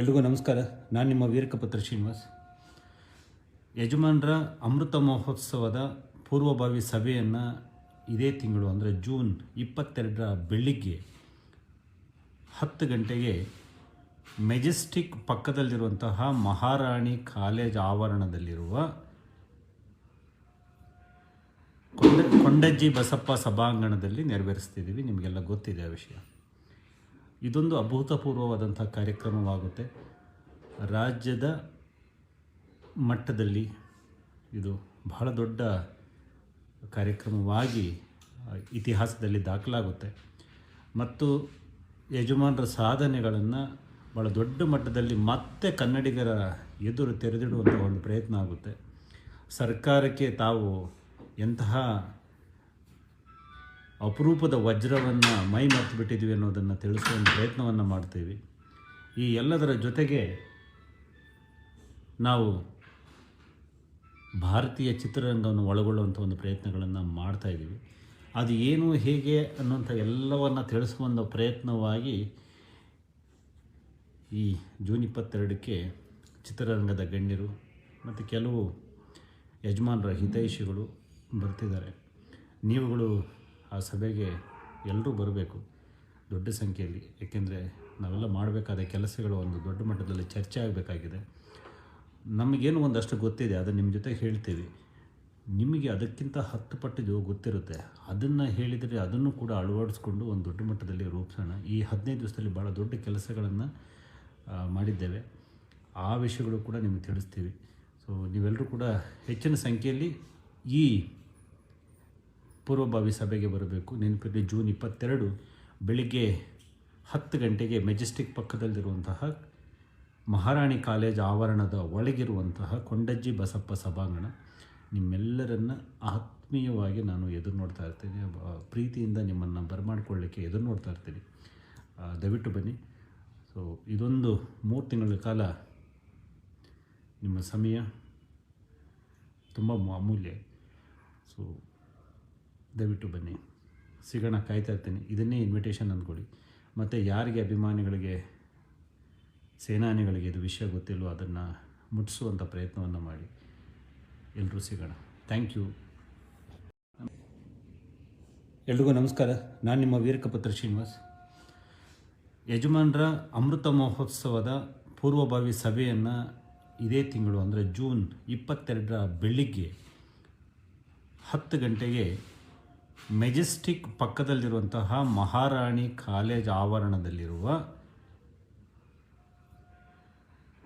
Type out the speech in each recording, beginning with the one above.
ಎಲ್ರಿಗೂ ನಮಸ್ಕಾರ. ನಾನು ನಿಮ್ಮ ವೀರಕಪತ್ರ ಶ್ರೀನಿವಾಸ್. ಯಜಮಾನರ ಅಮೃತ ಮಹೋತ್ಸವದ ಪೂರ್ವಭಾವಿ ಸಭೆಯನ್ನು ಇದೇ ತಿಂಗಳು, ಅಂದರೆ ಜೂನ್ ಇಪ್ಪತ್ತೆರಡರ ಬೆಳಿಗ್ಗೆ ಹತ್ತು ಗಂಟೆಗೆ ಮೆಜೆಸ್ಟಿಕ್ ಪಕ್ಕದಲ್ಲಿರುವಂತಹ ಮಹಾರಾಣಿ ಕಾಲೇಜ್ ಆವರಣದಲ್ಲಿರುವ ಕೊಂಡ, ಕೊಂಡಜ್ಜಿ ಬಸಪ್ಪ ಸಭಾಂಗಣದಲ್ಲಿ ನೆರವೇರಿಸ್ತಿದ್ದೀವಿ. ನಿಮಗೆಲ್ಲ ಗೊತ್ತಿದೆ ಆ ವಿಷಯ. ಇದೊಂದು ಅಭೂತಪೂರ್ವವಾದಂಥ ಕಾರ್ಯಕ್ರಮವಾಗುತ್ತೆ. ರಾಜ್ಯದ ಮಟ್ಟದಲ್ಲಿ ಇದು ಬಹಳ ದೊಡ್ಡ ಕಾರ್ಯಕ್ರಮವಾಗಿ ಇತಿಹಾಸದಲ್ಲಿ ದಾಖಲಾಗುತ್ತೆ. ಮತ್ತು ಯಜಮಾನರ ಸಾಧನೆಗಳನ್ನು ಭಾಳ ದೊಡ್ಡ ಮಟ್ಟದಲ್ಲಿ ಮತ್ತೆ ಕನ್ನಡಿಗರ ಎದುರು ತೆರೆದಿಡುವಂಥ ಒಂದು ಪ್ರಯತ್ನ ಆಗುತ್ತೆ. ಸರ್ಕಾರಕ್ಕೆ ತಾವು ಎಂತಹ ಅಪರೂಪದ ವಜ್ರವನ್ನು ಮೈ ಮರೆತು ಬಿಟ್ಟಿದ್ವಿ ಅನ್ನೋದನ್ನು ತಿಳಿಸುವ ಪ್ರಯತ್ನವನ್ನು ಮಾಡ್ತೀವಿ. ಈ ಎಲ್ಲದರ ಜೊತೆಗೆ ನಾವು ಭಾರತೀಯ ಚಿತ್ರರಂಗವನ್ನು ಒಳಗೊಳ್ಳುವಂಥ ಒಂದು ಪ್ರಯತ್ನಗಳನ್ನು ಮಾಡ್ತಾ ಇದ್ದೀವಿ. ಅದು ಏನು, ಹೇಗೆ ಅನ್ನುವಂಥ ಎಲ್ಲವನ್ನು ತಿಳಿಸುವಂಥ ಪ್ರಯತ್ನವಾಗಿ ಈ ಜೂನ್ ಇಪ್ಪತ್ತೆರಡಕ್ಕೆ ಚಿತ್ರರಂಗದ ಗಣ್ಯರು ಮತ್ತು ಕೆಲವು ಯಜಮಾನರ ಹಿತೈಷಿಗಳು ಬರ್ತಿದ್ದಾರೆ. ನೀವುಗಳು ಆ ಸಭೆಗೆ ಎಲ್ಲರೂ ಬರಬೇಕು ದೊಡ್ಡ ಸಂಖ್ಯೆಯಲ್ಲಿ. ಏಕೆಂದರೆ ನಾವೆಲ್ಲ ಮಾಡಬೇಕಾದ ಕೆಲಸಗಳು ಒಂದು ದೊಡ್ಡ ಮಟ್ಟದಲ್ಲಿ ಚರ್ಚೆ ಆಗಬೇಕಾಗಿದೆ. ನಮಗೇನು ಒಂದಷ್ಟು ಗೊತ್ತಿದೆ ಅದು ನಿಮ್ಮ ಜೊತೆ ಹೇಳ್ತೀವಿ. ನಿಮಗೆ ಅದಕ್ಕಿಂತ ಹತ್ತು ಪಟ್ಟು ಗೊತ್ತಿರುತ್ತೆ. ಅದನ್ನು ಹೇಳಿದರೆ ಅದನ್ನು ಕೂಡ ಅಳವಡಿಸ್ಕೊಂಡು ಒಂದು ದೊಡ್ಡ ಮಟ್ಟದಲ್ಲಿ ರೂಪಿಸೋಣ. ಈ ಹದಿನೈದು ದಿವಸದಲ್ಲಿ ಭಾಳ ದೊಡ್ಡ ಕೆಲಸಗಳನ್ನು ಮಾಡಿದ್ದೇವೆ. ಆ ವಿಷಯಗಳು ಕೂಡ ನಿಮಗೆ ತಿಳಿಸ್ತೀವಿ. ಸೊ ನೀವೆಲ್ಲರೂ ಕೂಡ ಹೆಚ್ಚಿನ ಸಂಖ್ಯೆಯಲ್ಲಿ ಈ ಪೂರ್ವಭಾವಿ ಸಭೆಗೆ ಬರಬೇಕು. ನೆನಪಿರಲಿ ಜೂನ್ ಇಪ್ಪತ್ತೆರಡು ಬೆಳಿಗ್ಗೆ ಹತ್ತು ಗಂಟೆಗೆ ಮೆಜೆಸ್ಟಿಕ್ ಪಕ್ಕದಲ್ಲಿರುವಂತಹ ಮಹಾರಾಣಿ ಕಾಲೇಜ್ ಆವರಣದ ಒಳಗಿರುವಂತಹ ಕೊಂಡಜ್ಜಿ ಬಸಪ್ಪ ಸಭಾಂಗಣ. ನಿಮ್ಮೆಲ್ಲರನ್ನು ಆತ್ಮೀಯವಾಗಿ ನಾನು ಎದುರು ನೋಡ್ತಾ ಇರ್ತೀನಿ ಪ್ರೀತಿಯಿಂದ ನಿಮ್ಮನ್ನು ಬರಮಾಡ್ಕೊಳ್ಳಿಕ್ಕೆ ಎದುರು ನೋಡ್ತಾ ಇರ್ತೀನಿ ದಯವಿಟ್ಟು ಬನ್ನಿ. ಸೊ ಇದೊಂದು ಮೂರು ತಿಂಗಳ ಕಾಲ ನಿಮ್ಮ ಸಮಯ ತುಂಬ ಅಮೂಲ್ಯ ಸೊ ದಯವಿಟ್ಟು ಬನ್ನಿ. ಸಿಗೋಣ, ಕಾಯ್ತಾ ಇರ್ತೀನಿ. ಇದನ್ನೇ ಇನ್ವಿಟೇಷನ್ ಅಂದ್ಕೊಳ್ಳಿ. ಮತ್ತು ಯಾರಿಗೆ ಅಭಿಮಾನಿಗಳಿಗೆ, ಸೇನಾನಿಗಳಿಗೆ ಇದು ವಿಷಯ ಗೊತ್ತಿಲ್ವೋ ಅದನ್ನು ಮುಟ್ಟಿಸುವಂಥ ಪ್ರಯತ್ನವನ್ನು ಮಾಡಿ. ಎಲ್ಲರೂ ಸಿಗೋಣ. ಥ್ಯಾಂಕ್ ಯು ಎಲ್ರಿಗೂ ನಮಸ್ಕಾರ. ನಾನು ನಿಮ್ಮ ವೀರಕಪತ್ರ ಶ್ರೀನಿವಾಸ್. ಯಜಮಾನರ ಅಮೃತ ಮಹೋತ್ಸವದ ಪೂರ್ವಭಾವಿ ಸಭೆಯನ್ನು ಇದೇ ತಿಂಗಳು, ಅಂದರೆ ಜೂನ್ ಇಪ್ಪತ್ತೆರಡರ ಬೆಳಿಗ್ಗೆ ಹತ್ತು ಗಂಟೆಗೆ ಮೆಜೆಸ್ಟಿಕ್ ಪಕ್ಕದಲ್ಲಿರುವಂತಹ ಮಹಾರಾಣಿ ಕಾಲೇಜ್ ಆವರಣದಲ್ಲಿರುವ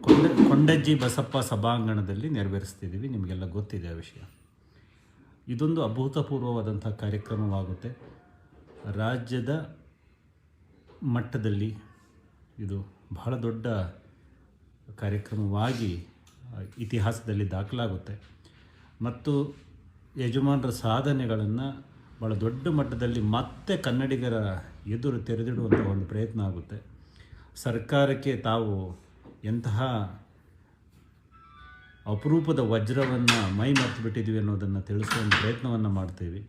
ಕೊಂಡ, ಕೊಂಡಜ್ಜಿ ಬಸಪ್ಪ ಸಭಾಂಗಣದಲ್ಲಿ ನೆರವೇರಿಸ್ತಿದ್ದೀವಿ. ನಿಮಗೆಲ್ಲ ಗೊತ್ತಿದೆ ಆ ವಿಷಯ. ಇದೊಂದು ಅಭೂತಪೂರ್ವವಾದಂಥ ಕಾರ್ಯಕ್ರಮವಾಗುತ್ತೆ. ರಾಜ್ಯದ ಮಟ್ಟದಲ್ಲಿ ಇದು ಬಹಳ ದೊಡ್ಡ ಕಾರ್ಯಕ್ರಮವಾಗಿ ಇತಿಹಾಸದಲ್ಲಿ ದಾಖಲಾಗುತ್ತೆ. ಮತ್ತು ಯಜಮಾನರ ಸಾಧನೆಗಳನ್ನು ಭಾಳ ದೊಡ್ಡ ಮಟ್ಟದಲ್ಲಿ ಮತ್ತೆ ಕನ್ನಡಿಗರ ಎದುರು ತೆರೆದಿಡುವಂಥ ಒಂದು ಪ್ರಯತ್ನ ಆಗುತ್ತೆ. ಸರ್ಕಾರಕ್ಕೆ ತಾವು ಎಂತಹ ಅಪರೂಪದ ವಜ್ರವನ್ನು ಮೈ ಮರೆತು ಬಿಟ್ಟಿದ್ದೀವಿ ಅನ್ನೋದನ್ನು ತಿಳಿಸುವ ಒಂದು ಪ್ರಯತ್ನವನ್ನು ಮಾಡ್ತೀವಿ.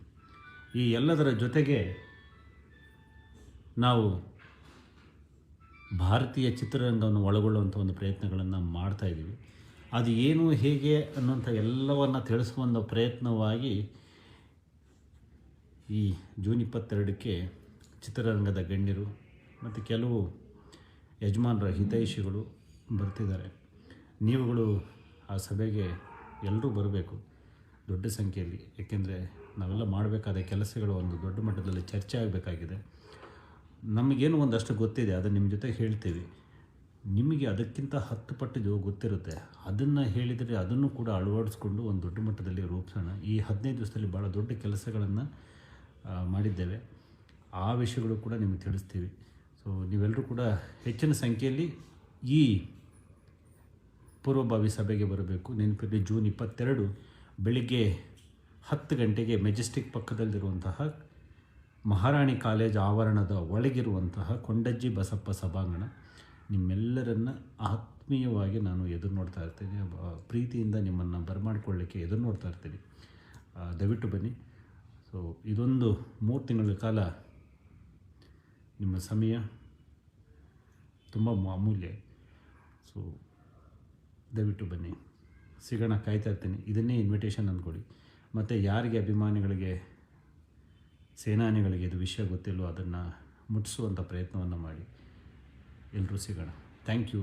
ಈ ಎಲ್ಲದರ ಜೊತೆಗೆ ನಾವು ಭಾರತೀಯ ಚಿತ್ರರಂಗವನ್ನು ಒಳಗೊಳ್ಳುವಂಥ ಒಂದು ಪ್ರಯತ್ನಗಳನ್ನು ಮಾಡ್ತಾಯಿದ್ದೀವಿ ಅದು ಏನು, ಹೇಗೆ ಅನ್ನುವಂಥ ಎಲ್ಲವನ್ನು ಒಂದು ಪ್ರಯತ್ನವಾಗಿ ಈ ಜೂನ್ ಇಪ್ಪತ್ತೆರಡಕ್ಕೆ ಚಿತ್ರರಂಗದ ಗಣ್ಯರು ಮತ್ತು ಕೆಲವು ಯಜಮಾನರ ಹಿತೈಷಿಗಳು ಬರ್ತಿದ್ದಾರೆ. ನೀವುಗಳು ಆ ಸಭೆಗೆ ಎಲ್ಲರೂ ಬರಬೇಕು ದೊಡ್ಡ ಸಂಖ್ಯೆಯಲ್ಲಿ. ಏಕೆಂದರೆ ನಾವೆಲ್ಲ ಮಾಡಬೇಕಾದ ಕೆಲಸಗಳು ಒಂದು ದೊಡ್ಡ ಮಟ್ಟದಲ್ಲಿ ಚರ್ಚೆ ಆಗಬೇಕಾಗಿದೆ. ನಮಗೇನು ಒಂದಷ್ಟು ಗೊತ್ತಿದೆ, ಅದನ್ನು ನಿಮ್ಮ ಜೊತೆ ಹೇಳ್ತೀವಿ. ನಿಮಗೆ ಅದಕ್ಕಿಂತ ಹತ್ತು ಪಟ್ಟು ಜೋ ಗೊತ್ತಿರುತ್ತೆ, ಅದನ್ನು ಹೇಳಿದರೆ ಅದನ್ನು ಕೂಡ ಅಳವಡಿಸ್ಕೊಂಡು ಒಂದು ದೊಡ್ಡ ಮಟ್ಟದಲ್ಲಿ ರೂಪಿಸೋಣ. ಈ ಹದಿನೈದು ದಿವಸದಲ್ಲಿ ಭಾಳ ದೊಡ್ಡ ಕೆಲಸಗಳನ್ನು ಮಾಡಿದ್ದೇವೆ. ಆ ವಿಷಯಗಳು ಕೂಡ ನಿಮಗೆ ತಿಳಿಸ್ತೀವಿ. ಸೊ ನೀವೆಲ್ಲರೂ ಕೂಡ ಹೆಚ್ಚಿನ ಸಂಖ್ಯೆಯಲ್ಲಿ ಈ ಪೂರ್ವಭಾವಿ ಸಭೆಗೆ ಬರಬೇಕು. ನೆನಪಿರಲಿ, ಜೂನ್ ಇಪ್ಪತ್ತೆರಡು ಬೆಳಿಗ್ಗೆ ಹತ್ತು ಗಂಟೆಗೆ ಮೆಜೆಸ್ಟಿಕ್ ಪಕ್ಕದಲ್ಲಿರುವಂತಹ ಮಹಾರಾಣಿ ಕಾಲೇಜ್ ಆವರಣದ ಒಳಗಿರುವಂತಹ ಕೊಂಡಜ್ಜಿ ಬಸಪ್ಪ ಸಭಾಂಗಣ. ನಿಮ್ಮೆಲ್ಲರನ್ನ ಆತ್ಮೀಯವಾಗಿ ನಾನು ಎದುರು ನೋಡ್ತಾ ಇರ್ತೀನಿ ಪ್ರೀತಿಯಿಂದ ನಿಮ್ಮನ್ನು ಬರಮಾಡ್ಕೊಳ್ಳಿಕ್ಕೆ ಎದುರು ನೋಡ್ತಾ ಇರ್ತೀನಿ ದಯವಿಟ್ಟು ಬನ್ನಿ. ಸೊ ಇದೊಂದು ಮೂರು ತಿಂಗಳ ಕಾಲ ನಿಮ್ಮ ಸಮಯ ತುಂಬ ಮಾಮೂಲ್ಯ ಸೊ ದಯವಿಟ್ಟು ಬನ್ನಿ. ಸಿಗೋಣ ಕಾಯ್ತಾ ಇರ್ತೀನಿ. ಇದನ್ನೇ ಇನ್ವಿಟೇಷನ್ ಅಂದ್ಕೊಳ್ಳಿ. ಮತ್ತು ಯಾರಿಗೆ ಅಭಿಮಾನಿಗಳಿಗೆ, ಸೇನಾನಿಗಳಿಗೆ ಇದು ವಿಷಯ ಗೊತ್ತಿಲ್ಲೋ ಅದನ್ನು ಮುಟ್ಟಿಸುವಂಥ ಪ್ರಯತ್ನವನ್ನು ಮಾಡಿ. ಎಲ್ಲರೂ ಸಿಗೋಣ. Thank you